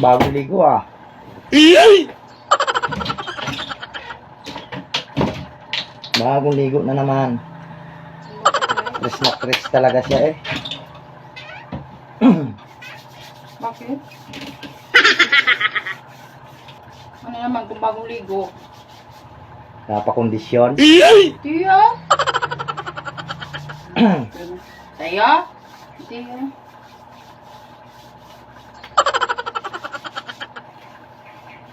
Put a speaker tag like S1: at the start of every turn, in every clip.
S1: Bagong ligo ah. Bagong ligo na naman. Tres na tres talaga siya eh.
S2: Bakit? ano naman kung bagong ligo?
S1: Napakondisyon.
S2: Tiya? Saya? Tiya?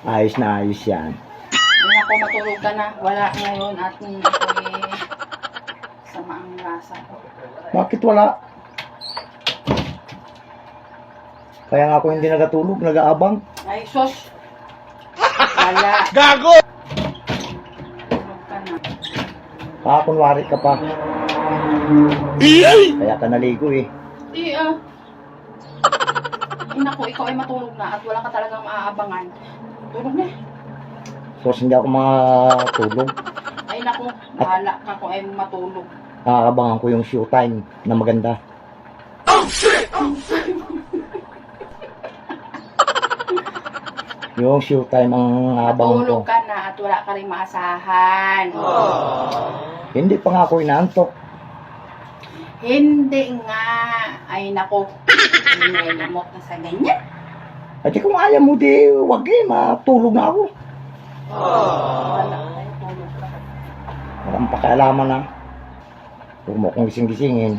S1: Ayos na ayos yan.
S2: Hindi ako matulog ka na. Wala ngayon at ako'y sama ang lasa.
S1: Bakit wala? Kaya nga ako hindi nagatulog, nag-aabang.
S2: Ay, sos! Wala.
S3: Gago!
S2: Tulog ka na.
S1: Kakunwari ka pa. Kaya ka naligo eh.
S2: Tiya? Ay, naku, ikaw ay matulog na at wala ka talagang maaabangan. Tulog na.
S1: So, hindi ako matulog.
S2: Ay, naku, bahala ka kung ay matulog.
S1: Nakakabangan ko yung showtime na maganda. yung showtime ang abangan ko.
S2: Matulog ka na at wala ka rin maasahan.
S1: Hindi pa nga ako inaantok.
S2: Hindi nga. Ay, nako. Nilemot na sa ganyan.
S1: At kung ayaw mo di, wag eh, matulog na ako. Walang pakialaman na. Huwag mo akong gising-gisingin.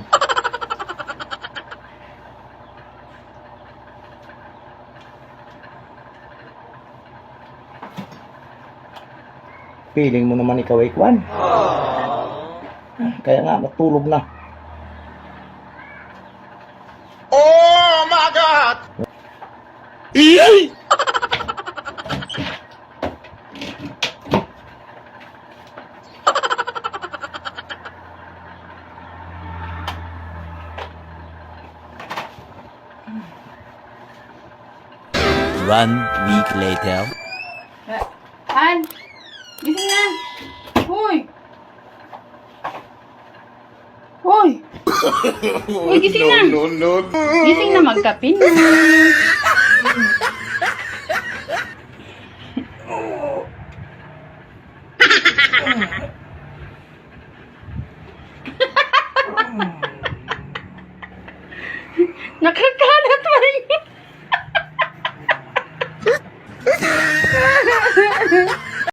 S1: Feeling mo naman ikaw ay kwan. Kaya nga, matulog na.
S3: Oh my God! Iyay!
S4: One week later.
S2: Han! Gising na! Hoy! Hoy! Hoy, gising na!
S3: No, no, no.
S2: Gising na magkape na. Nakakalat pa rin.